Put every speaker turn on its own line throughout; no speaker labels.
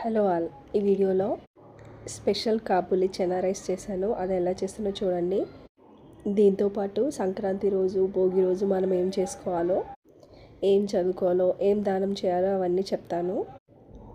Hello all. ఈ వీడియోలో special కాపులి chana rice చేశాను. అది ఎలా చేస్తానో చూడండి. దీంతోపాటు సంక్రాంతి రోజు భోగి రోజు మనం ఏం చేసుకోవాలో ఏం చదువుకోవాలో ఏం దానం చేయాలో అవన్నీ చెప్తాను.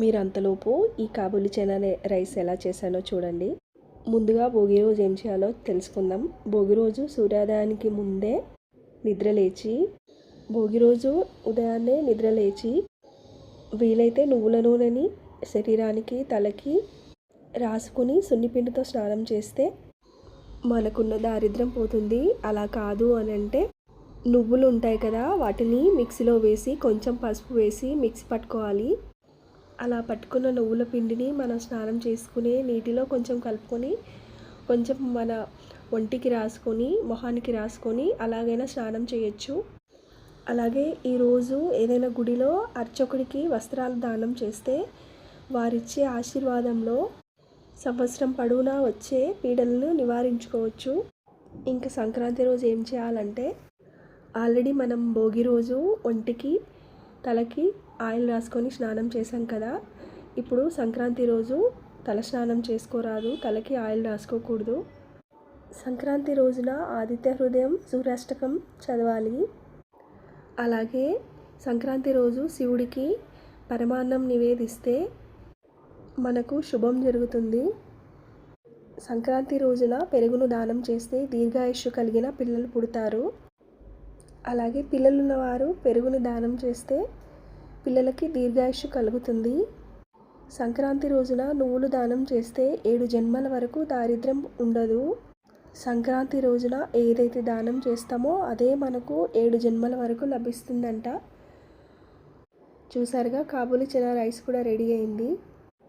మీరు అంతలోపు ఈ కాబులి చెనా రైస్ ఎలా చేశానో చూడండి. ముందుగా భోగి రోజు ఏం చేయాలో తెలుసుకుందాం. భోగి రోజు సూర్యోదయానికి ముందే నిద్ర లేచి భోగి రోజు ఉదయాన్నే నిద్ర లేచి వీలైతే నువ్వుల నూనెని శరీరానికి తలకి రాసుకుని సున్నిపిండితో స్నానం చేస్తే మనకున్న దారిద్రం పోతుంది. అలా కాదు అని అంటే నువ్వులు ఉంటాయి కదా వాటిని మిక్సీలో వేసి కొంచెం పసుపు వేసి మిక్సీ పట్టుకోవాలి. అలా పట్టుకున్న నువ్వుల పిండిని మనం స్నానం చేసుకునే నీటిలో కొంచెం కలుపుకొని కొంచెం మన ఒంటికి రాసుకొని మొహానికి రాసుకొని అలాగైనా స్నానం చేయొచ్చు. అలాగే ఈరోజు ఏదైనా గుడిలో అర్చకుడికి వస్త్రాలు దానం చేస్తే వారిచ్చే ఆశీర్వాదంలో సంవత్సరం పొడవునా వచ్చే పీడలను నివారించుకోవచ్చు. ఇంకా సంక్రాంతి రోజు ఏం చేయాలంటే ఆల్రెడీ మనం భోగి రోజు ఒంటికి తలకి ఆయిల్ రాసుకొని స్నానం చేసాం కదా ఇప్పుడు సంక్రాంతి రోజు తల స్నానం చేసుకోరాదు తలకి ఆయిల్ రాసుకోకూడదు. సంక్రాంతి రోజున ఆదిత్య హృదయం సూర్యాష్టకం చదవాలి. అలాగే సంక్రాంతి రోజు శివుడికి పరమాన్నం నివేదిస్తే మనకు శుభం జరుగుతుంది. సంక్రాంతి రోజున పెరుగును దానం చేస్తే దీర్ఘాయుష్యు కలిగిన పిల్లలు పుడతారు. అలాగే పిల్లలున్నవారు పెరుగును దానం చేస్తే పిల్లలకి దీర్ఘాయుష్యు కలుగుతుంది. సంక్రాంతి రోజున నువ్వులు దానం చేస్తే ఏడు జన్మల వరకు దారిద్ర్యం ఉండదు. సంక్రాంతి రోజున ఏదైతే దానం చేస్తామో అదే మనకు ఏడు జన్మల వరకు లభిస్తుందంట. చూసారుగా కాబూలి చిన్న రైస్ కూడా రెడీ అయింది.